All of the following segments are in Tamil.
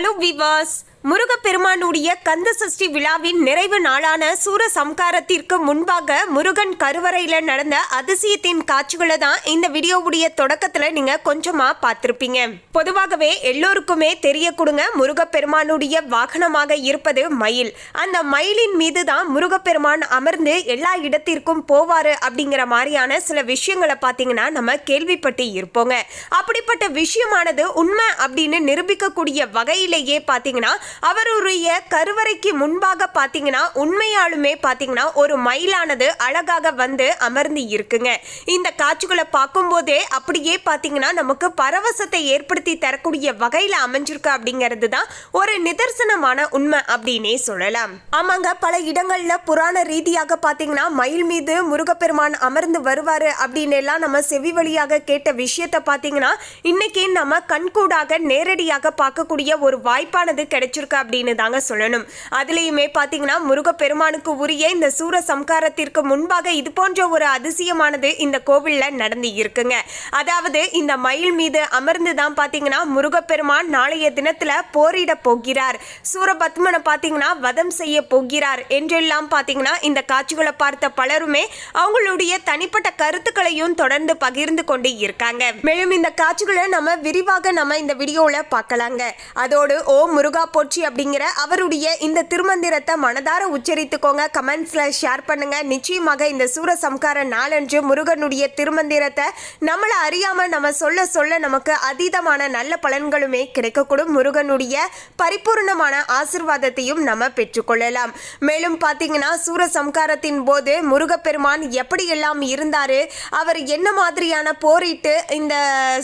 Hello viewers, முருகப்பெருமானுடைய கந்த சஷ்டி விழாவின் நிறைவு நாளான சூர சம்காரத்திற்கு முன்பாக முருகன் கருவறையில் நடந்த அதிசயத்தின் காட்சிகளை தான் இந்த வீடியோவுடைய தொடக்கத்தில் நீங்க கொஞ்சமா பார்த்துருப்பீங்க. பொதுவாகவே எல்லோருக்குமே தெரிய கொடுங்க முருகப்பெருமானுடைய வாகனமாக இருப்பது மயில். அந்த மயிலின் மீது தான் முருகப்பெருமான் அமர்ந்து எல்லா இடத்திற்கும் போவாரு அப்படிங்கிற மாதிரியான சில விஷயங்களை பார்த்தீங்கன்னா நம்ம கேள்விப்பட்டு இருப்போங்க. அப்படிப்பட்ட விஷயமானது உண்மை அப்படின்னு நிரூபிக்கக்கூடிய வகையிலேயே பார்த்தீங்கன்னா அவருடைய கருவறைக்கு முன்பாக பார்த்தீங்கன்னா உண்மையாலுமே பார்த்தீங்கன்னா ஒரு மயிலானது அழகாக வந்து அமர்ந்து இருக்குங்க. இந்த காட்சிகளை பார்க்கும்போதே அப்படியே பார்த்தீங்கன்னா நமக்கு பரவசத்தை ஏற்படுத்தி தரக்கூடிய வகையில் அமைஞ்சிருக்கு அப்படிங்கிறது தான் ஒரு நிதர்சனமான உண்மை அப்படின்னே சொல்லலாம். ஆமாங்க பல இடங்கள்ல புராண ரீதியாக பார்த்தீங்கன்னா மயில் மீது முருகப்பெருமான் அமர்ந்து வருவாரு அப்படின்னு எல்லாம் நம்ம செவி வழியாக கேட்ட விஷயத்தை பார்த்தீங்கன்னா இன்னைக்கு நம்ம கண்கூடாக நேரடியாக பார்க்கக்கூடிய ஒரு வாய்ப்பானது கிடைச்சிருக்கு அப்படின்னு தாங்க சொல்லணும். அதுலேயுமே பார்த்தீங்கன்னா முருகப்பெருமானுக்கு உரிய இந்த சூர சம்காரத்திற்கு முன்பாக இது போன்ற ஒரு அதிசயமானது இந்த கோவிலில் நடந்து இருக்குங்க. அதாவது இந்த மயில் மீது அமர்ந்து தான் பார்த்தீங்கன்னா முருகப்பெருமான் நாளைய தினத்தில் போரிட போகிறார். சூரபத்மனை பார்த்தீங்கன்னா வதம் செய்ய போகிறார் என்றெல்லாம் பார்த்தீங்கன்னா இந்த காட்சிகளை பார்த்த பலருமே அவங்களுடைய தனிப்பட்ட கருத்துக்களையும் தொடர்ந்து பகிர்ந்து கொண்டு இருக்காங்க. மேலும் இந்த காட்சிகளை நம்ம விரிவாக நம்ம இந்த வீடியோவில் பார்க்கலாங்க. அதோடு ஓ முருகா போற்றி அப்படிங்கிற அவருடைய இந்த திருமந்திரத்தை மனதார உச்சரித்துக்கோங்க. கமெண்ட்ஸில் ஷேர் பண்ணுங்க. நிச்சயமாக இந்த சூரசம்கார நாளன்று முருகனுடைய திருமந்திரத்தை நம்மளை அறியாமல் நம்ம சொல்ல சொல்ல நமக்கு அதீதமான நல்ல பலன்களுமே கிடைக்கக்கூடும். முருகனுடைய பரிபூர்ணமான ஆசிர்வாதத்தையும் நம்ம பெற்றுக்கொள்ளலாம். மேலும் பார்த்தீங்கன்னா சூரசம்காரத்தின் போது முருகப்பெருமான் எப்படியெல்லாம் இருந்தார் அவர் என்ன மாதிரியான போரிட்டு இந்த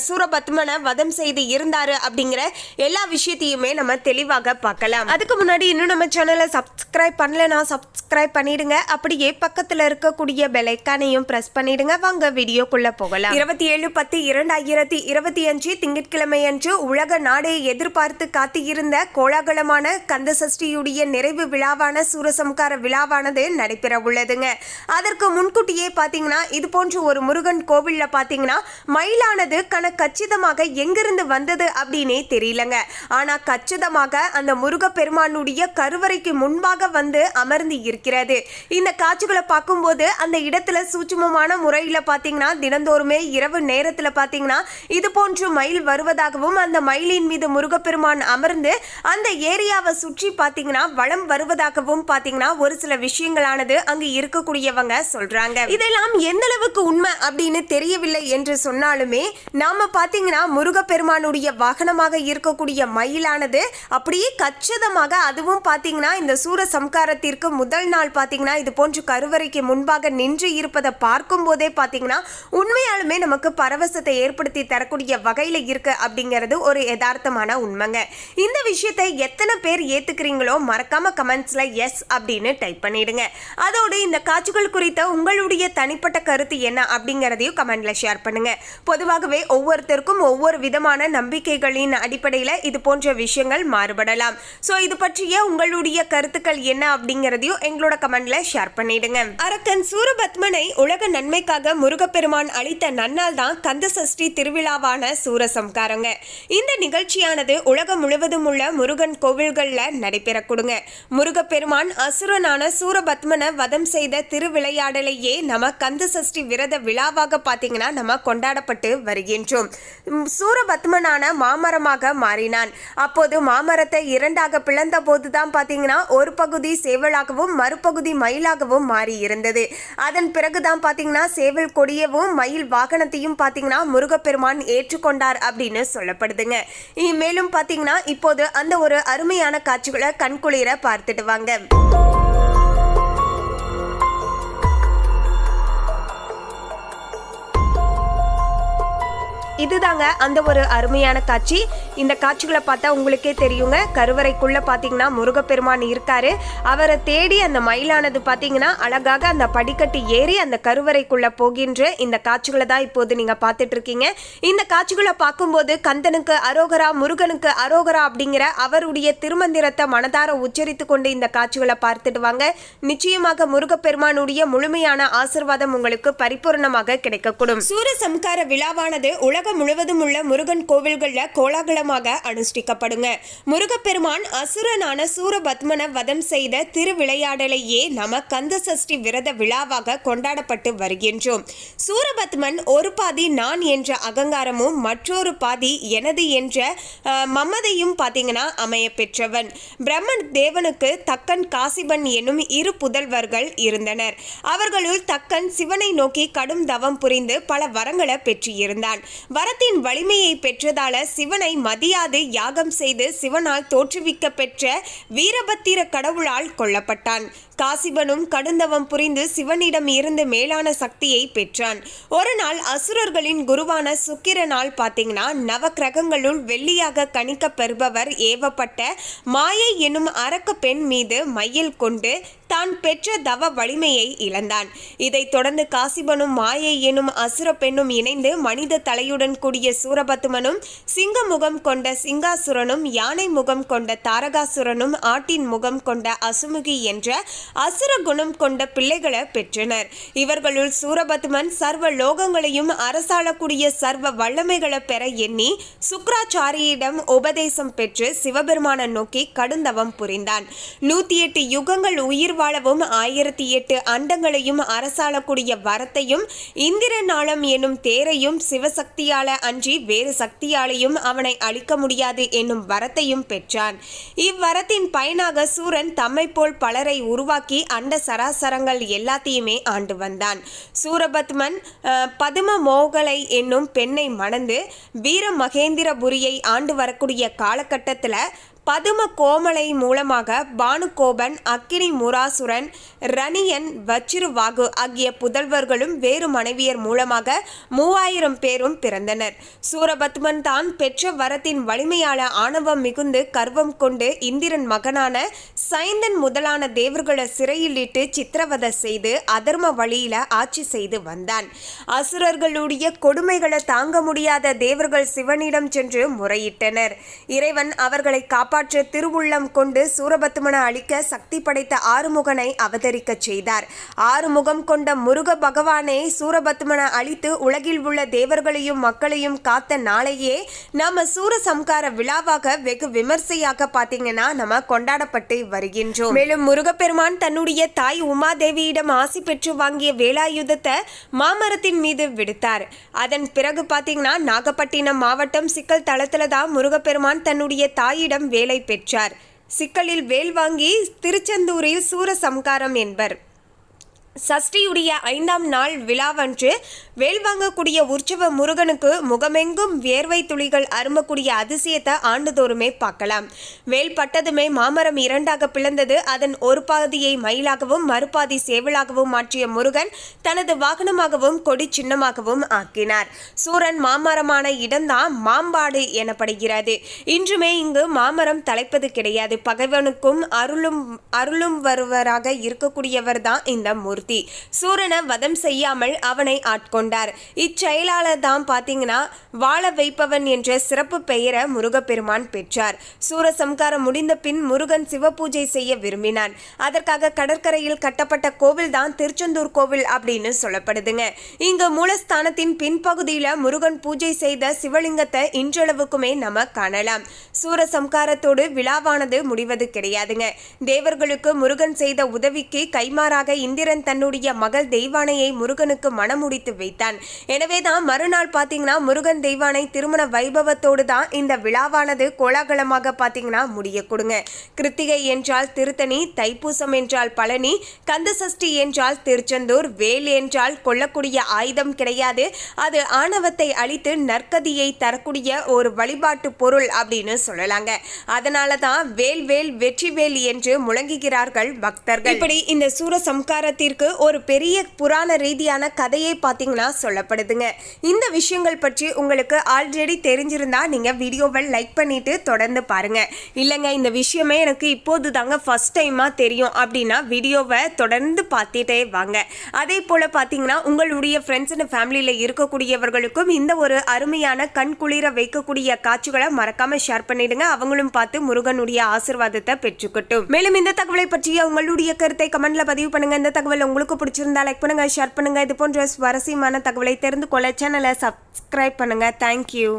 சூரபத்மனை வதம் செய்து இருந்தார் அப்படிங்கிற எல்லா விஷயத்தையுமே நம்ம தெளிவாக பார்க்கலாம். அதுக்கு முன்னாடி இன்னும் நம்ம சேனலை சப்ஸ்கிரைப் பண்ணலனா சப்ஸ்கிரைப் பண்ணிடுங்க. அப்படியே பக்கத்துல இருக்கக்கூடிய பெலைக்கானையும் பிரஸ் பண்ணிடுங்க. வாங்க வீடியோக்குள்ள போகலாம். இருபத்தி ஏழு பத்து இரண்டாயிரத்தி இருபத்தி அஞ்சு திங்கட்கிழமை அன்று உலக நாடே எதிர்பார்த்து காத்திருந்த கோலாகலமான கந்த சஷ்டியுடைய நிறைவு விழாவான சூரசம்கார விழாவானது நடைபெற உள்ளதுங்க. அதற்கு முன்கூட்டியே பாத்தீங்கன்னா இது போன்ற ஒரு முருகன் கோவில்ல பாத்தீங்கன்னா மயிலானது கன கச்சிதமாக எங்கிருந்து வந்தது அப்படின்னே தெரியலங்க. ஆனா கச்சிதமாக அந்த முருகப்பெருமானுடைய கருவறைக்கு முன்பாக வந்து அமர்ந்து இருக்கிறது. இந்த காட்சிகளை பார்க்கும்போது அந்த இடத்துல சூட்சுமமான முறையில் பார்த்தீங்கன்னா தினந்தோறுமே இரவு நேரத்தில் பார்த்தீங்கன்னா இது போன்று மயில் வருவதாகவும் அந்த மயிலின் மீது முருகப்பெருமான் அமர்ந்து அந்த ஏரியாவை சுற்றி பார்த்தீங்கன்னா வளம் வருவதாகவும் பார்த்தீங்கன்னா ஒரு சில விஷயங்களானது அங்கு இருக்கக்கூடியவங்க சொல்றாங்க. இதெல்லாம் எந்த அளவுக்கு உண்மை அப்படின்னு தெரியவில்லை என்று சொன்னாலுமே நாம பார்த்தீங்கன்னா முருகப்பெருமானுடைய வாகனமாக இருக்கக்கூடிய மயிலானது அப்படியே கச்சிதமாக அதுவும் பார்த்தீங்கன்னா இந்த சூர சம்காரத்திற்கு முதல் நாள் பார்த்தீங்கன்னா இது போன்று கருவறைக்கு முன்பாக நின்று இருப்பதை பார்க்கும் போதே பார்த்தீங்கன்னா உண்மையாலுமே நமக்கு பரவசத்தை ஏற்படுத்தி தரக்கூடிய வகையில் இருக்கு அப்படிங்கிறது ஒரு யதார்த்தமான உண்மைங்க. இந்த விஷயத்தை எத்தனை பேர் ஏத்துக்கிறீங்களோ மறக்காம கமெண்ட்ஸ்ல எஸ் அப்படின்னு டைப் பண்ணிடுங்க. அதோடு இந்த காட்சிகள் குறித்த உங்களுடைய தனிப்பட்ட கருத்து என்ன அப்படிங்கிறதையும் கமெண்ட்ல ஷேர் பண்ணுங்க. பொதுவாகவே ஒவ்வொருத்தருக்கும் ஒவ்வொரு விதமான நம்பிக்கைகளின் அடிப்படையில் இது போன்ற விஷயங்கள் மாறுபடலாம் ஸோ இது பற்றிய உங்களுடைய கருத்துக்கள் என்ன அப்படிங்கிறதையும் எங்களோட கமெண்ட்ல ஷேர் பண்ணிடுங்க. அரக்கன் சூரபத்மனை உலக நன்மைக்காக முருகப்பெருமான் அளித்த நன்னால் தான் கந்த சஷ்டி திருவிழாவான சூரசம்காரங்க. இந்த நிகழ்ச்சியானது உலகம் முழுவதும் உள்ள முருகன் கோவில்களில் நடைபெறக்கூடுங்க. முருகப்பெருமான் அசுரனான சூரபத்மனை வதம் செய்த திருவிளையாடலையே நம்ம கந்த சஷ்டி விரத விழாவாக பார்த்தீங்கன்னா நம்ம கொண்டாடப்பட்டு வருகின்றோம். சூரபத்மனான மாமரமாக மாறினான். அப்போது மாமரத்தை இரண்டாக பிளந்த போதுதான் பார்த்தீங்கன்னா ஒரு பகுதி சேவலாகவும் மறுபகுதி மயிலாகவும் மாறி இருந்தது அதன் பிறகுதான் பார்த்தீங்கன்னா சேவல் கொடியவும் மயில் வாகனத்தையும் பார்த்தீங்கன்னா முருகப்பெருமான் ஏற்றுக்கொண்டார் அப்படின்னு சொல்லப்படுதுங்க. மேலும் பார்த்தீங்கன்னா இப்போது அந்த ஒரு அருமையான காட்சிகளை கண்குளிர பார்த்துட்டு வாங்க. இதுதாங்க அந்த ஒரு அருமையான காட்சி. இந்த காட்சிகளை பார்த்தா உங்களுக்கே தெரியுங்க. கருவறைக்குள்ள பார்த்தீங்கன்னா முருகப்பெருமான் இருக்காரு. அவரை தேடி அந்த மயிலானது பார்த்தீங்கன்னா அழகாக அந்த படிக்கட்டு ஏறி அந்த கருவறைக்குள்ள போகின்ற இந்த காட்சிகளை தான் இப்போது நீங்க பார்த்துட்டு இருக்கீங்க. இந்த காட்சிகளை பார்க்கும்போது கந்தனுக்கு அரோகரா முருகனுக்கு அரோகரா அப்படிங்கிற அவருடைய திருமந்திரத்தை மனதார உச்சரித்து கொண்டு இந்த காட்சிகளை பார்த்துட்டு வாங்க. நிச்சயமாக முருகப்பெருமானுடைய முழுமையான ஆசிர்வாதம் உங்களுக்கு பரிபூர்ணமாக கிடைக்கக்கூடும். சூரசம்கார விழாவானது உலகம் முழுவதும் உள்ள முருகன் கோவில்கள்ல கோலாகலம் விரதமாக அனுஷ்டிக்கப்படுங்க. முருகப்பெருமான் அசுரனான சூரபத்மன வதம் செய்த திருவிளையாடலையே நம கந்த சஷ்டி விரத விழாவாக கொண்டாடப்பட்டு வருகின்றோம். சூரபத்மன் ஒரு பாதி நான் என்ற அகங்காரமும் மற்றொரு பாதி எனது என்ற மமதையும் பார்த்தீங்கன்னா அமைய பெற்றவன். பிரம்மன் தேவனுக்கு தக்கன் காசிபன் எனும் இரு புதல்வர்கள் இருந்தனர். அவர்களுள் தக்கன் சிவனை நோக்கி கடும் தவம் புரிந்து பல வரங்களை பெற்றிருந்தான். வரத்தின் வலிமையை பெற்றதால சிவனை மதியாது யாகம் செய்து சிவனால் தோற்றுவிக்க பெற்ற வீரபத்திர கடவுளால் கொல்லப்பட்டான். காசிபனும் கடுந்தவம் புரிந்து சிவனிடம் இருந்து மேலான சக்தியை பெற்றான். ஒரு நாள் அசுரர்களின் குருவான சுக்கிரனால் பார்த்தீங்கன்னா நவக்கிரகங்களுள் வெள்ளியாக கணிக்க பெறுபவர் ஏவப்பட்ட மாயை என்னும் அரக்க பெண் மீது மையில் கொண்டு தான் பெற்ற தவ வலிமையை இழந்தான். இதைத் தொடர்ந்து காசிபனும் மாயை எனும் அசுர பெண்ணும் இணைந்து மனித தலையுடன் கூடிய சூரபத்மனும் சிங்க முகம் கொண்ட சிங்காசுரனும் யானை முகம் கொண்ட தாரகாசுரனும் ஆட்டின் முகம் கொண்ட அசுமுகி என்ற அசுர குணம் கொண்ட பிள்ளைகளை பெற்றனர். இவர்களுள் சூரபத்மன் சர்வ லோகங்களையும் அரசாளக்கூடிய சர்வ வல்லமைகளை பெற எண்ணி சுக்ராச்சாரியிடம் உபதேசம் பெற்று சிவபெருமானை நோக்கி கடுந்தவம் புரிந்தான். நூத்தி எட்டு யுகங்கள் உயிர் வாழவும் ஆயிரத்தி எட்டு அண்டங்களையும் அரசாளக்கூடிய வரத்தையும் இந்திர நாளம் தேரையும் சிவசக்தியால அன்றி வேறு சக்தியாலையும் அவனை அழிக்க முடியாது என்னும் வரத்தையும் பெற்றான். இவ்வரத்தின் பயனாக சூரன் தம்மை போல் பலரை உருவாக்கி அண்ட சராசரங்கள் எல்லாத்தையுமே ஆண்டு வந்தான். சூரபத்மன் பதும மோகலை என்னும் பெண்ணை மணந்து வீர மகேந்திரபுரியை ஆண்டு வரக்கூடிய காலகட்டத்தில் பதும கோமலை மூலமாக பானுகோபன் அக்கினி முராசுரன் ரணியன் வச்சிருவாகு ஆகிய புதல்வர்களும் வேறு மனைவியர் மூலமாக மூவாயிரம் பேரும் பிறந்தனர். சூரபத்மன் தான் பெற்ற வரத்தின் வலிமையால ஆணவம் மிகுந்து கர்வம் கொண்டு இந்திரன் மகனான சைந்தன் முதலான தேவர்களை சிறையிலிட்டு சித்திரவதை செய்து அதர்ம வழியில ஆட்சி செய்து வந்தான். அசுரர்களுடைய கொடுமைகளை தாங்க முடியாத தேவர்கள் சிவனிடம் சென்று முறையிட்டனர். இறைவன் அவர்களை காப்பாற்ற திருவுள்ளம் கொண்டு சூரபத்மனை அழிக்க சக்தி படைத்த ஆறுமுகனை அவதரிக்கச் செய்தார். ஆறுமுகம் கொண்ட முருக பகவானை சூரபத்மனை அழித்து உலகில் உள்ள தேவர்களையும் மக்களையும் காத்த நாளையே நாம சூரசம்கார விழாவாக வெகு விமர்சையாக பார்த்தீங்கன்னா நம்ம கொண்டாடப்பட்டு வருகின்றோம். மேலும் முருகப்பெருமான் தன்னுடைய தாய் உமாதேவியிடம் ஆசி பெற்று வாங்கிய வேலாயுதத்தை மாமரத்தின் மீது விடுத்தார். அதன் பிறகு பாத்தீங்கன்னா நாகப்பட்டினம் மாவட்டம் சிக்கல் தளத்துல தான் முருகப்பெருமான் தன்னுடைய தாயிடம் வேலை பெற்றார். சிக்கலில் வேல் வாங்கி திருச்செந்தூரில் சூரசம்காரம் என்பர். சஷ்டியுடைய ஐந்தாம் நாள் விழாவன்று வேல் வாங்கக்கூடிய உற்சவ முருகனுக்கு முகமெங்கும் வியர்வை துளிகள் அரும்பக்கூடிய அதிசயத்தை ஆண்டுதோறுமே பார்க்கலாம். வேல் பட்டதுமே மாமரம் இரண்டாக பிளந்தது. அதன் ஒரு பாதியை மயிலாகவும் மறுபாதி சேவலாகவும் மாற்றிய முருகன் தனது வாகனமாகவும் கொடி சின்னமாகவும் ஆக்கினார். சூரன் மாமரமான இடம்தான் மாம்பாடு எனப்படுகிறது. இன்றுமே இங்கு மாமரம் தலைப்பது கிடையாது. பகைவனுக்கும் அருளும் அருளும் வருவராக இருக்கக்கூடியவர் தான் இந்த மூர்த்தி. சூரனை வதம் செய்யாமல் அவனை ஆட்கொண்டார். இச்செயலாளர் தான் பார்த்தீங்கன்னா வாழ வைப்பவன் என்ற சிறப்பு பெயரை முருகப்பெருமான் பெற்றார். சூரசம்காரம் முடிந்த பின் முருகன் சிவபூஜை செய்ய விரும்பினான். அதற்காக கடற்கரையில் கட்டப்பட்ட கோவில் தான் திருச்செந்தூர் கோவில் அப்படின்னு சொல்லப்படுதுங்க. இங்கு மூலஸ்தானத்தின் பின்பகுதியில் முருகன் பூஜை செய்த சிவலிங்கத்தை இன்றளவுக்குமே நம்ம காணலாம். சூரசம்காரத்தோடு விழாவானது முடிவது கிடையாதுங்க. தேவர்களுக்கு முருகன் செய்த உதவிக்கு கைமாறாக இந்திரன் தன் தன்னுடைய மகள் தெய்வானையை முருகனுக்கு மனமுடித்து வைத்தான். எனவேதான் மறுநாள் பார்த்தீங்கன்னா முருகன் தெய்வானை திருமண வைபவத்தோடு தான் இந்த விழாவானது கோலாகலமாக பார்த்தீங்கன்னா முடிய கொடுங்க. கிருத்திகை என்றால் திருத்தணி தைப்பூசம் என்றால் பழனி கந்தசஷ்டி என்றால் திருச்செந்தூர் வேல் என்றால் கொல்லக்கூடிய ஆயுதம் கிடையாது. அது ஆணவத்தை அழித்து நற்கதியை தரக்கூடிய ஒரு வழிபாட்டு பொருள் அப்படின்னு சொல்லலாங்க. அதனால தான் வேல் வேல் வெற்றி வேல் என்று முழங்குகிறார்கள் பக்தர்கள். இப்படி இந்த சூர சம்காரத்திற்கு சூரசம்காரத்திற்கு ஒரு பெரிய புராண ரீதியான கதையை பார்த்தீங்கன்னா சொல்லப்படுதுங்க. இந்த விஷயங்கள் பற்றி உங்களுக்கு ஆல்ரெடி தெரிஞ்சிருந்தா நீங்க வீடியோவை லைக் பண்ணிட்டு தொடர்ந்து பாருங்க. இல்லைங்க இந்த விஷயமே எனக்கு இப்போது தாங்க ஃபர்ஸ்ட் டைமாக தெரியும். அப்படின்னா வீடியோவை தொடர்ந்து பார்த்துட்டே வாங்க. அதே போல் பார்த்தீங்கன்னா உங்களுடைய ஃப்ரெண்ட்ஸ் அண்ட் ஃபேமிலியில் இருக்கக்கூடியவர்களுக்கும் இந்த ஒரு அருமையான கண் குளிர வைக்கக்கூடிய காட்சிகளை மறக்காம ஷேர் பண்ணிடுங்க. அவங்களும் பார்த்து முருகனுடைய ஆசிர்வாதத்தை பெற்றுக்கட்டும். மேலும் இந்த தகவலை பற்றிய உங்களுடைய கருத்தை கமெண்ட்ல பதிவு பண்ணுங்க. இந்த தகவல் உங்களுக்கு பிடிச்சிருந்தா லைக் பண்ணுங்கள் ஷேர் பண்ணுங்கள் இது போன்ற சுவாரஸ்யமான தகவலை தெரிந்து கொள்ள சேனலை சப்ஸ்கிரைப் பண்ணுங்கள் தேங்க்யூ